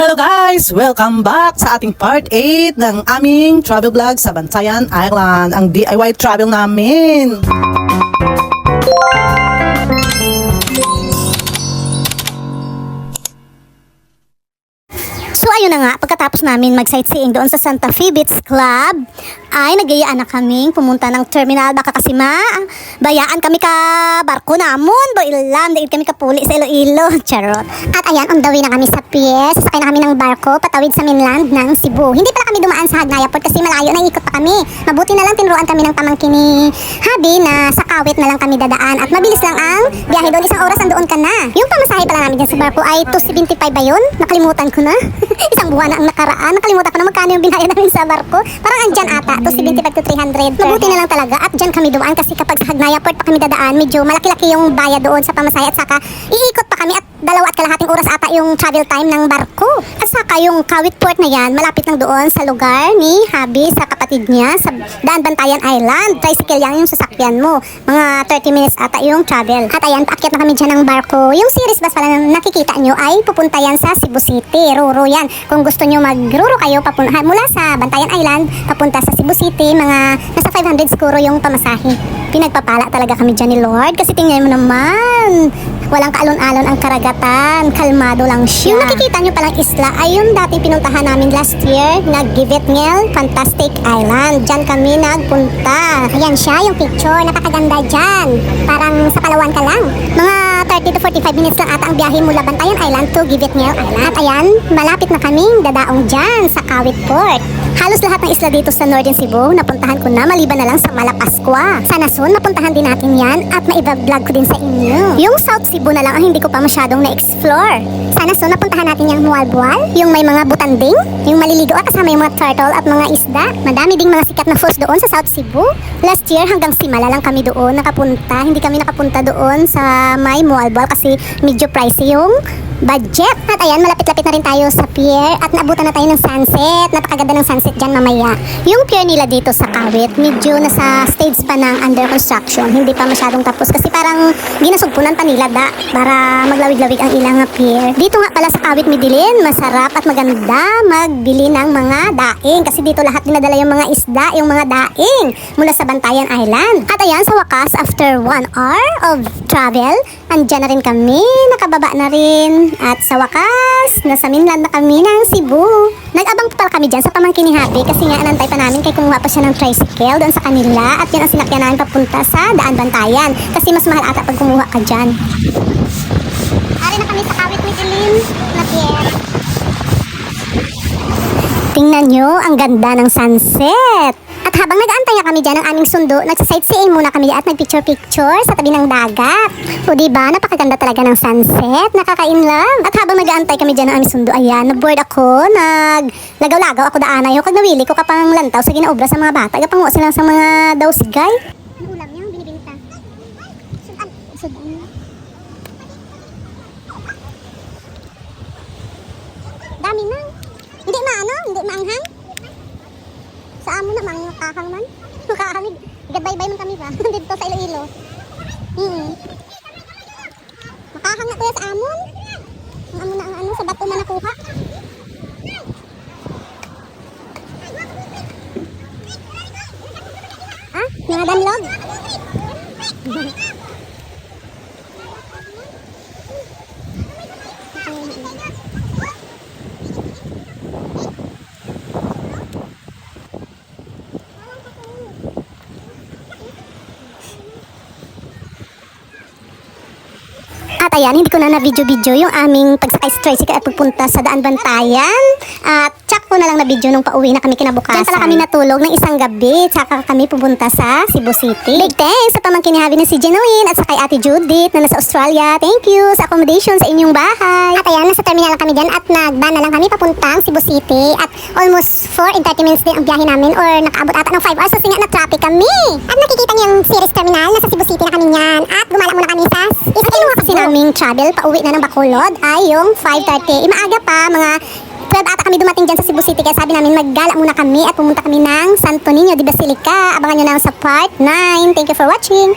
Hello guys! Welcome back sa ating part 8 ng aming travel vlog sa Bantayan Island, ang DIY travel namin. Pagkatapos namin mag-sightseeing doon sa Santa Fe Beach Club, ay nagayaan na kaming pumunta ng terminal. Baka kasi ma, bayaan kami ka barko namon, do ilam, daig kami kapuli sa Iloilo. Charot. At ayan, on the way na kami sa pier. Sasakay na kami ng barko patawid sa mainland ng Cebu. Hindi pala kami dumaan sa Hagnaya Port kasi malayo na ikot pa kami. Mabuti na lang tinuruan kami ng pamangkin ni Habi na sa kawit na lang kami dadaan. At mabilis lang ang biyahe doon. Isang oras andoon ka na. Yung pamasahe pala namin dyan sa barko ay 275 ba yun? Nakalimutan ko na. Isang buwan na ang nakaraan. Nakalimutan ko na magkano yung binayad namin sa barko. Parang andyan ata, 275 to 300. Mabuti na lang talaga at dyan kami dumaan kasi kapag sa Hagnaya Port pa kami dadaan, medyo malaki-laki yung bayad doon sa pamasahe at saka iikot pa kami at dalawa at kalahating oras ata yung travel time ng barko. At saka yung Kawit Port na yan, malapit lang doon sa lugar ni Habi sa kapatid niya sa Daan Bantayan Island. Tricycle yan yung sasakyan mo. Mga 30 minutes ata yung travel. At ayan, paakyat na kami dyan ng barko. Yung series bus pala na nakikita nyo ay pupunta yan sa Cebu City. Ruro yan. Kung gusto nyo magruro kayo papunta, mula sa Bantayan Island papunta sa Cebu City, mga nasa 500 siguro yung pamasahe. Pinagpapala talaga kami dyan ni Lord kasi tingnan mo naman. Walang kaalon-alon ang karagatan. Kalmado lang siya. Yung nakikita nyo palang isla ay yung dati pinuntahan namin last year na Givetngel Fantastic Island. Diyan kami nagpunta. Ayan siya, yung picture. Napakaganda dyan. Parang sa Palawan ka lang. Mga 30 to 45 minutes lang ata ang biyahe mula Bantayan Island to Givetngel Island. At ayan, malapit na kaming dadaong dyan sa Kawit Port. Halos lahat ng isla dito sa Northern Cebu, napuntahan ko na maliban na lang sa Malapascua. Sana soon, mapuntahan din natin yan at maiba-vlog ko din sa inyo. Yung South Cebu na lang ang hindi ko pa masyadong na-explore. Sana soon, napuntahan natin yung Mualbual, yung may mga butanding, yung maliligo at kasama yung mga turtle at mga isda. Madami ding mga sikat na falls doon sa South Cebu. Last year, hanggang Simala lang kami doon nakapunta. Hindi kami nakapunta doon sa may Mualbual kasi medyo pricey yung budget. At ayan, malapit-lapit na rin tayo sa pier at naabutan na tayo ng sunset. Napakaganda ng sunset dyan mamaya. Yung pier nila dito sa Kawit, medyo nasa stage pa ng under construction. Hindi pa masyadong tapos kasi parang ginasugpunan pa nila da para maglawig-lawig ang ilang pier. Dito nga pala sa Kawit Midilin, masarap at maganda magbili ng mga daing kasi dito lahat dinadala yung mga isda, yung mga daing mula sa Bantayan Island. At ayan, sa wakas, after one hour of travel, andyan na rin kami, nakababa na rin. At sa wakas, nasa mainland na kami ng Cebu. Nag-abang pa pala kami dyan sa pamangkin ni Happy kasi nga anantay pa namin kay kumuha pa siya ng tricycle doon sa kanila at yun ang sinakyan namin papunta sa Daan Bantayan kasi mas mahal ata pag kumuha ka dyan. Ari na kami sa Kawit Michelin na pier. Tingnan nyo, ang ganda ng sunset. At habang nag-aantay nga kami dyan ng aming sundo, nagsa-sightseeing muna kami at nag-picture-picture sa tabi ng dagat. O diba, napakaganda talaga ng sunset, nakakain lang. At habang nag-aantay kami dyan ng aming sundo, ayan, na-board ako, nag lagaw-lagaw ako daanay. Kag nawili ko kapang lantaw sa ginaobra sa mga bata, kapanguha sila sa mga daw sigay. Ang ulam niya, binibinta. Sudan. Sudan. Dami na. Hindi maano, hindi maanghang. Sa kakang man. Kakang gabay-bay man kami ba? Dito sa Iloilo. Hmm. Makahang na kuya sa amon. Ang amo na ang ano, sa bato man nakuha. Ah, mga danlog. At ayan, hindi ko na na-video-video yung aming pagsakay sa tricycle at pagpunta sa Daan Bantayan. At tsak ko na lang na video nung pauwi na kami kinabukasan. Diyan pala kami natulog ng isang gabi. Tsaka kami pupunta sa Cebu City. Big thanks sa pamangkin ni na si Genuine at sa kay Ate Judith na nasa Australia. Thank you sa accommodation sa inyong bahay. At ayan, nasa terminal lang kami dyan at nagban na lang kami papuntang Cebu City. At almost 4 in 30 minutes din ang biyahe namin or nakaabot ata ng 5 hours kasi nga na-traffic kami. At nakikita niyo yung series terminal, nasa Cebu City na kami niyan. At gumala muna kami sa Iskinuha kasi naming travel pauwi na ng Bacolod ay yung 5.30. Imaaga pa, mga 12 ata kami dumating dyan sa Cebu City kaya sabi namin maggala muna kami at pumunta kami ng Santo Niño de Basilica. Abangan nyo na sa part 9. Thank you for watching.